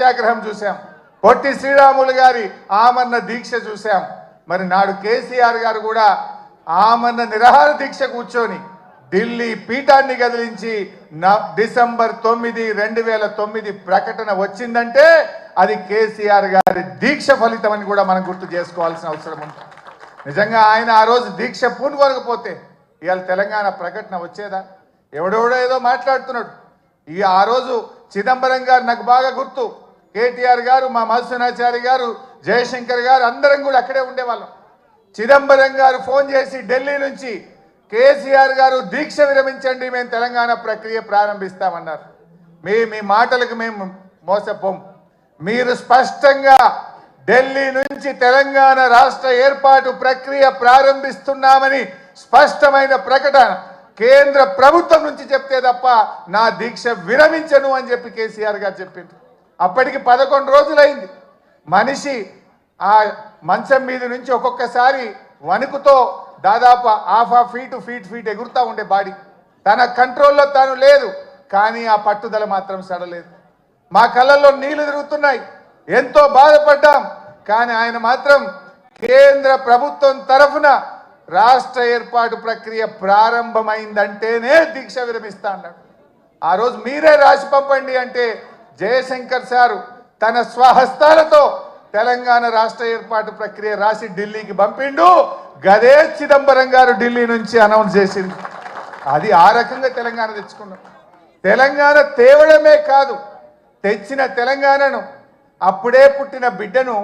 సత్యాగ్రహం చూశాం. పొట్టి శ్రీరాములు గారి ఆమరణ దీక్ష చూశాం. మరి నాడు కేసీఆర్ గారు కూడా ఆమరణ నిరాహార దీక్ష కూర్చొని ఢిల్లీ పీఠాన్ని కదిలించి న- డిసెంబర్ తొమ్మిది రెండు వేల తొమ్మిది ప్రకటన వచ్చిందంటే అది కేసీఆర్ గారి దీక్ష ఫలితం అని కూడా మనం గుర్తు చేసుకోవాల్సిన అవసరం ఉంది. నిజంగా ఆయన ఆ రోజు దీక్ష పూనుకోనకపోతే ఇవాళ తెలంగాణ ప్రకటన వచ్చేదా? ఎవడెవడో ఏదో మాట్లాడుతున్నాడు. ఇక ఆ రోజు చిదంబరం గారు నాకు బాగా గుర్తు. కేటీఆర్ గారు మా మధుసూనాచారి గారు జయశంకర్ గారు అందరం కూడా అక్కడే ఉండేవాళ్ళం. చిదంబరం గారు ఫోన్ చేసి ఢిల్లీ నుంచి కేసీఆర్ గారు దీక్ష విరమించండి మేము తెలంగాణ ప్రక్రియ ప్రారంభిస్తామన్నారు. మీ మీ మాటలకు మేము మోసపోం. మీరు స్పష్టంగా ఢిల్లీ నుంచి తెలంగాణ రాష్ట్ర ఏర్పాటు ప్రక్రియ ప్రారంభిస్తున్నామని స్పష్టమైన ప్రకటన కేంద్ర ప్రభుత్వం నుంచి చెప్తే తప్ప నా దీక్ష విరమించను అని చెప్పి కేసీఆర్ గారు చెప్పింది అప్పటికి పదకొండు రోజులైంది. మనిషి ఆ మంచం మీద నుంచి ఒక్కొక్కసారి వణుకుతో దాదాపు half half feet feet feet ఎగురుతూ ఉండే బాడీ. తన కంట్రోల్లో తాను లేదు కానీ ఆ పట్టుదల మాత్రం సడలేదు. మా కళ్ళల్లో నీళ్ళు తిరుగుతున్నాయి. ఎంతో బాధపడ్డాం కానీ ఆయన మాత్రం కేంద్ర ప్రభుత్వం తరఫున రాష్ట్ర ఏర్పాటు ప్రక్రియ ప్రారంభమైందంటేనే దీక్ష విరమిస్తా అన్నాడు. ఆ రోజు మీరే రాసి పంపండి అంటే జయశంకర్ సారు తన స్వహస్తాలతో తెలంగాణ రాష్ట్ర ఏర్పాటు ప్రక్రియ రాసి ఢిల్లీకి పంపిండు. గదే చిదంబరం గారు ఢిల్లీ నుంచి అనౌన్స్ చేసింది అది ఆ రకంగా తెలంగాణ తెచ్చుకున్నాం. తెలంగాణ తేవడమే కాదు తెచ్చిన తెలంగాణను అప్పుడే పుట్టిన బిడ్డను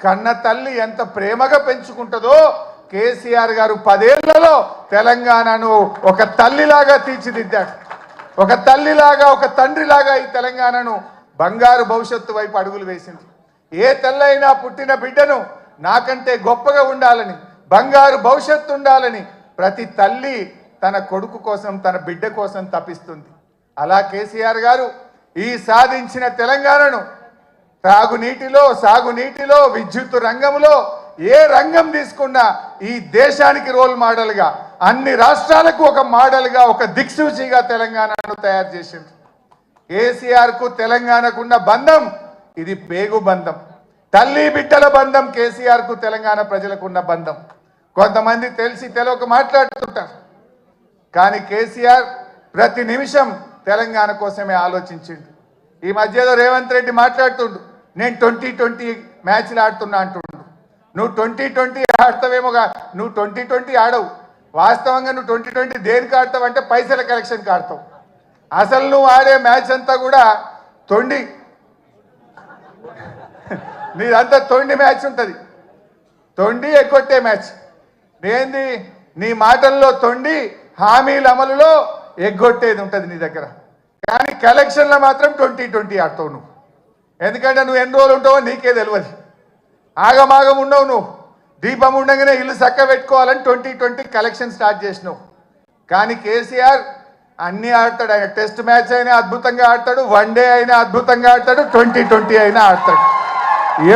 కన్న తల్లి ఎంత ప్రేమగా పెంచుకుంటుందో కేసీఆర్ గారు పదేళ్ళలో తెలంగాణను ఒక తల్లిలాగా తీర్చిదిద్దాడు. ఒక తల్లిలాగా ఒక తండ్రిలాగా ఈ తెలంగాణను బంగారు భవిష్యత్తు వైపు అడుగులు వేసింది. ఏ తల్లైనా పుట్టిన బిడ్డను నాకంటే గొప్పగా ఉండాలని బంగారు భవిష్యత్తు ఉండాలని ప్రతి తల్లి తన కొడుకు కోసం తన బిడ్డ కోసం తప్పిస్తుంది అలా కేసీఆర్ గారు ఈ సాధించిన తెలంగాణను త్రాగునీటిలో సాగునీటిలో విద్యుత్ రంగంలో ఏ రంగం తీసుకున్నా ఈ దేశానికి రోల్ మోడల్గా అన్ని రాష్ట్రాలకు ఒక మోడల్గా ఒక దిక్సూచిగా తెలంగాణను తయారు చేసింది. కేసీఆర్కు తెలంగాణకున్న బంధం ఇది పేగు బంధం. తల్లి బిడ్డల బంధం కేసీఆర్కు తెలంగాణ తెలంగాణ ప్రజలకున్న బంధం. కొంతమంది తెలిసి తెలవక మాట్లాడుతుంటారు. కానీ కేసీఆర్ ప్రతి నిమిషం తెలంగాణ కోసమే ఆలోచించిండు. ఈ మధ్యలో రేవంత్ రెడ్డి మాట్లాడుతుండు నేను ట్వంటీ ట్వంటీ మ్యాచ్లు ఆడుతున్నా అంటుండు. నువ్వు ట్వంటీ ట్వంటీ ఆడతావేమోగా నువ్వు ట్వంటీ ట్వంటీ ఆడవు. వాస్తవంగా నువ్వు ట్వంటీ ట్వంటీ దేనికి ఆడతావు అంటే పైసల కలెక్షన్కి ఆడతావు అసలు నువ్వు ఆడే మ్యాచ్ అంతా కూడా తొండి. నీదంతా తొండి మ్యాచ్ ఉంటుంది. తొండి ఎగ్గొట్టే మ్యాచ్. నేంది? నీ మాటల్లో తొండి హామీల అమలులో ఎగ్గొట్టేది ఉంటుంది నీ దగ్గర. కానీ కలెక్షన్లో మాత్రం ట్వంటీ ట్వంటీ ఆడతావు నువ్వు. ఎందుకంటే నువ్వు ఎన్ని రోజులు ఉంటావో నీకే తెలియదు ఆగమాగం ఉండవు నువ్వు. దీపం ఉండగానే ఇల్లు చక్క పెట్టుకోవాలని ట్వంటీ ట్వంటీ కలెక్షన్ స్టార్ట్ చేసినావు కానీ కేసీఆర్ అన్నీ ఆడతాడు. ఆయన టెస్ట్ మ్యాచ్ అయినా అద్భుతంగా ఆడతాడు. వన్ డే అయినా అద్భుతంగా ఆడతాడు. ట్వంటీ ట్వంటీ అయినా ఆడతాడు.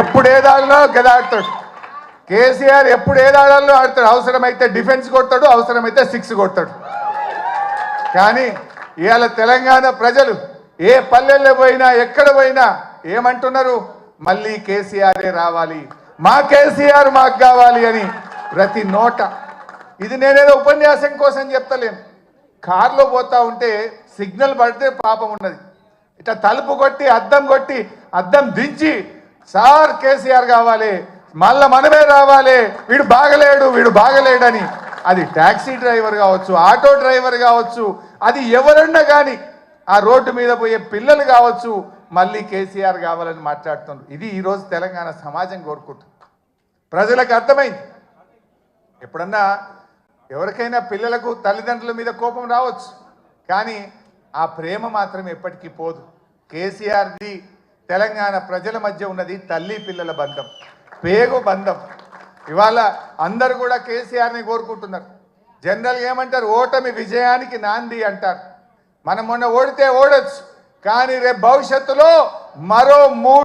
ఎప్పుడు ఏది గద ఆడతాడు. కేసీఆర్ ఎప్పుడు ఏది ఆడతాడు? అవసరమైతే డిఫెన్స్ కొడతాడు అవసరమైతే సిక్స్ కొడతాడు. కానీ ఇవాళ తెలంగాణ ప్రజలు ఏ పల్లెల్లో పోయినా ఎక్కడ పోయినా ఏమంటున్నారు? మళ్ళీ కేసీఆరే రావాలి. మా కేసీఆర్ మాకు కావాలి అని ప్రతి నోట. ఇది నేనేదో ఉపన్యాసం కోసం చెప్తలేను. కారులో పోతా ఉంటే సిగ్నల్ పడితే పాపం ఉన్నది. ఇట్లా తలుపు కొట్టి అద్దం కొట్టి అద్దం దించి సార్ కేసీఆర్ కావాలి. మళ్ళా మనమే రావాలి. వీడు బాగలేడు వీడు బాగలేడని. అది ట్యాక్సీ డ్రైవర్ కావచ్చు ఆటో డ్రైవర్ కావచ్చు అది ఎవరన్నా కానీ ఆ రోడ్డు మీద పోయే పిల్లలు కావచ్చు మళ్ళీ కేసీఆర్ కావాలని మాట్లాడుతున్నారు. ఇది ఈరోజు తెలంగాణ సమాజం కోరుకుంటుంది. ప్రజలకు అర్థమైంది. ఎప్పుడన్నా ఎవరికైనా పిల్లలకు తల్లిదండ్రుల మీద కోపం రావచ్చు. కానీ ఆ ప్రేమ మాత్రం ఎప్పటికీ పోదు. కేసీఆర్ది తెలంగాణ ప్రజల మధ్య ఉన్నది తల్లి పిల్లల బంధం పేగు బంధం. ఇవాళ అందరు కూడా కేసీఆర్ని కోరుకుంటున్నారు. జనరల్ ఏమంటారు? ఓటమి విజయానికి నాంది అంటారు. మనం మొన్న ఓడితే ఓడొచ్చు. కానీ రేపు భవిష్యత్తులో మరో మూడు